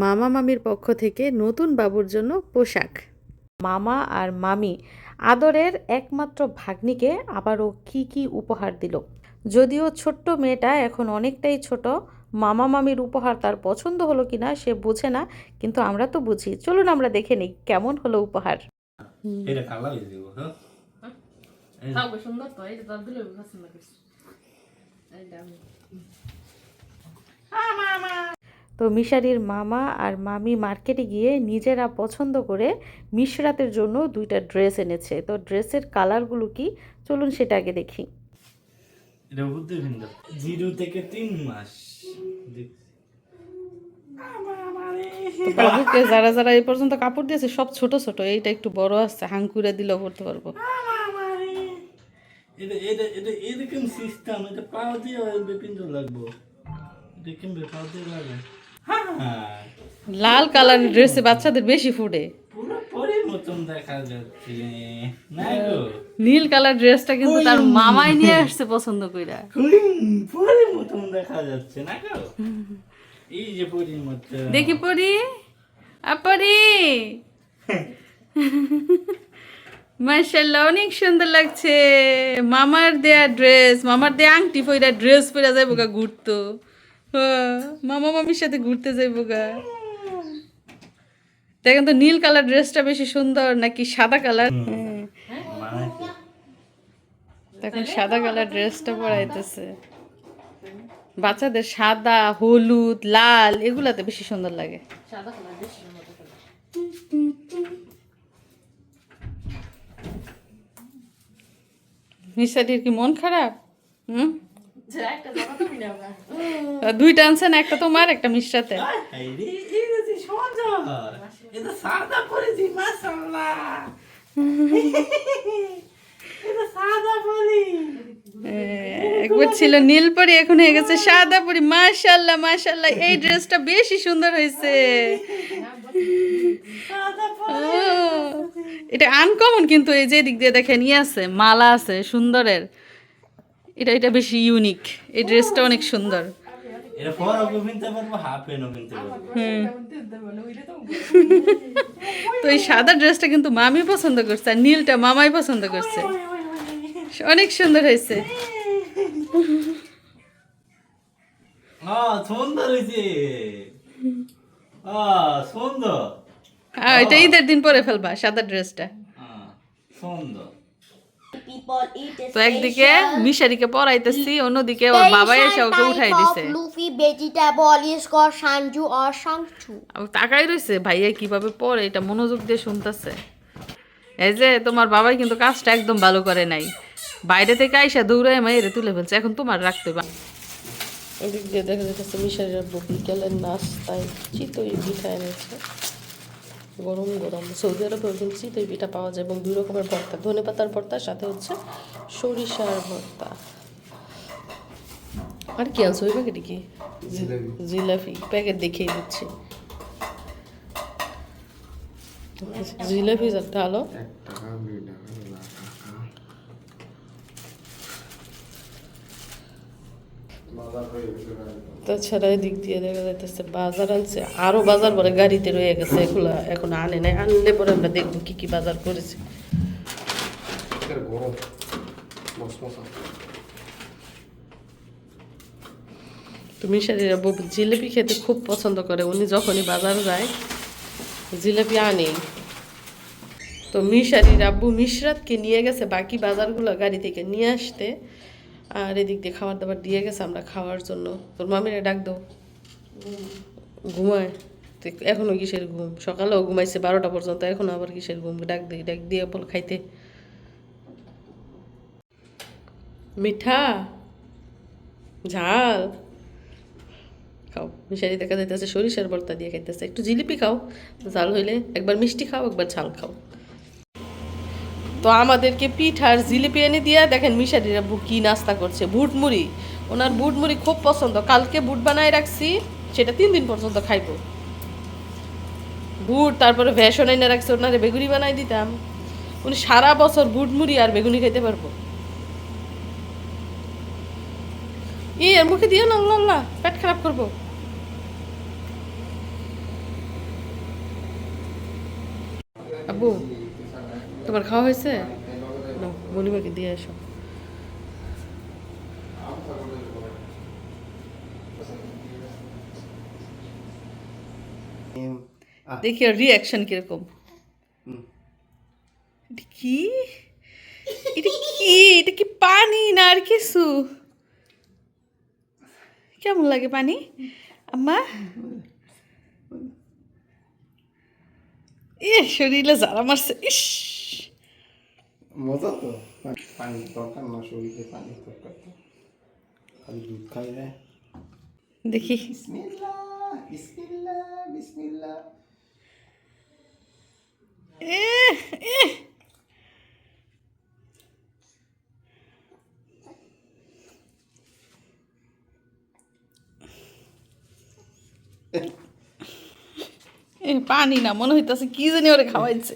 মামা মামির পক্ষ থেকে নতুন বাবুর জন্য পোশাক। মামা আর মামি আদরের একমাত্র ভাগ্নিকে আবারও কি কি উপহার দিল। যদিও ছোট্ট মেয়েটা এখন অনেকটাই ছোট মামা মামির উপহার তার পছন্দ হলো কিনা সে বোঝে না কিন্তু আমরা তো বুঝি। চলুন আমরা দেখে নিই কেমন হলো উপহার। হয়ে? হ্যাঁ সুন্দর তো মিশারির মামা আর মামি মার্কেটে গিয়ে নিজেরা পছন্দ করে মিশরাতের জন্য দুইটা ড্রেস এনেছে। তো ড্রেসের কালারগুলো কি? চলুন সেটা আগে দেখি। এটা জিরো থেকে তিন মাস। তো বাবুকে যারা যারা এই পর্যন্ত কাপড় দিয়েছে সব ছোট ছোট। এইটা একটু বড় আসছে হাঙ্কুরে দিলেও করতে পারব। এটা এটা এটা এরকম সিস্টেম এটা পাও দিয়ে বিপিন লাগবো। এটা কিনবে পাও দিয়ে লাগে লাল কালারের ড্রেসে বাচ্চাদের বেশি ফুটে। গো। নীল কালার ড্রেসটা কিন্তু তার মামাই নিয়ে আসছে পছন্দ কইরা। হুম, পরে মতন দেখা যাচ্ছে না গো? এই যে পরির মতো দেখি পরি। আপরি মাশাল্লাহ অনেক সুন্দর লাগছে। মামার দেয়া ড্রেস মামার দেয়া আংটি পইরা ড্রেস পরে যাইব গা ঘুরতো। হ্যাঁ, মামা মামির সাথে ঘুরতে যাইবো গা। দেখেন তো নীল কালার ড্রেসটা বেশি সুন্দর নাকি সাদা কালার? মানে এখন সাদা কালার ড্রেসটা পরাইতেছে। বাচ্চাদের সাদা হলুদ লাল এগুলাতে বেশি সুন্দর লাগে। সাদা কালার বেশি মিসাটির কি মন খারাপ? হুম? দুইটা আনছেন একটা তোমার একটা মিশ্রাতে একবার ছিল নীল পরি এখন হয়ে গেছে সাদা পরি। মাশাল্লাহ মাশাল্লাহ এই ড্রেসটা বেশি সুন্দর হয়েছে। ও, এটা আনকমন কিন্তু এই যে দিক দিয়ে দেখেন ইয়ে আছে মালা আছে সুন্দরের। এটা এটা বেশি ইউনিক এই ড্রেসটা অনেক সুন্দর। তো এই সাদা ড্রেসটা কিন্তু মামি পছন্দ করছে আর নীলটা মামাই পছন্দ করছে। অনেক সুন্দর হয়েছে। হ্যাঁ এটা ঈদের দিন পরে ফেলবা সাদা ড্রেসটা সুন্দর। তো একদিকে মিশারিকে পড়াইতেছি অন্যদিকে ওর বাবা এসে ওকে উঠাই দিছে। Or Sangchu. তাকাই রয়েছে ভাইয়া কীভাবে পড়ে এটা মনোযোগ দিয়ে শুনতেছে। এই যে তোমার বাবাই কিন্তু কাজটা একদম ভালো করে নাই। বাইরে থেকে আইসা দৌড়ায় মাইরে তুলে ফেলছে। এখন তোমার রাখতে হবে এদিক দিয়ে দেখা যাচ্ছে মিশারির বিকেলের নাস্তায় চিতই পিঠা এনেছে। গরম গরম। সৌদি আরবে কিন্তু পিঠা পাওয়া যায় এবং দুই রকমের ভর্তা। ধনে পাতার ভর্তার সাথে হচ্ছে সরিষার ভর্তা। আর কি আছে ওই প্যাকেটে কি? জিলাপি। প্যাকেট দেখেই দিচ্ছি। জিলাপি একটা আলো তাছাড়া এদিক দিয়ে দেখা যাইতেছে বাজার আনছে আরও বাজার পরে গাড়িতে রয়ে গেছে এগুলো এখন আনে নাই আনলে পরে আমরা দেখব কি কি বাজার করেছে। তুমি শাড়িরা জিলিপি খেতে খুব পছন্দ করে উনি যখনই বাজার যায় জিলিপি আনে। তো মিশারির আব্বু মিশরাতকে নিয়ে গেছে বাকি বাজারগুলো গাড়ি থেকে নিয়ে আসতে। আর এদিক দিয়ে খাবার দাবার দিয়ে গেছে, আমরা খাওয়ার জন্য। তোর মামিরা ডাক দাও। ঘুমায়। তো এখনও কিসের ঘুম? সকালেও ঘুমাইছে বারোটা পর্যন্ত, এখনও আবার কিসের ঘুম? ডাক দিই ডাক দিয়ে বল খাইতে। মিঠা, ঝাল। খাও। মিশারি দেখা যাইতেছে, সরিষার ভর্তা দিয়ে খাইতেছে। একটু জিলিপি খাও, ঝাল হইলে একবার মিষ্টি খাও, একবার ঝাল খাও। তো আমাদেরকে পিঠা আর জিলিপি এনে দিয়ে দেখেন মিশারিরা কী নাস্তা করছে বুটমুড়ি ওনার বুটমুড়ি খুব পছন্দ। কালকে বুট বানায় রাখছি, সেটা তিন দিন পর্যন্ত খাইব। বুট, তারপরে ভেষণ এনে রাখছি, ওনারে বেগুনি বানাই দিতাম। উনি সারা বছর বুটমুড়ি আর বেগুনি খেতে পারব। ই, এর মুখে দিয়ে না আল্লাহ পেট খারাপ করব। আবু তোমার খাওয়া হয়েছে? নাও, মনিমাকে দিয়ে আসো। দেখি ওর রিয়াকশন কীরকম। কি? এটা কি? এটা কি পানি না আর কিছু? কেমন লাগে পানি? আম্মা? এ শরীরে যারা মারছে। ইস! মজা তো। পানি দরকার না শরীরে পানি দরকার তো। খালি দুধ খাই রে। দেখি। পানি না মনে হইতাছে কি জানি ওরে খাওয়াইছে।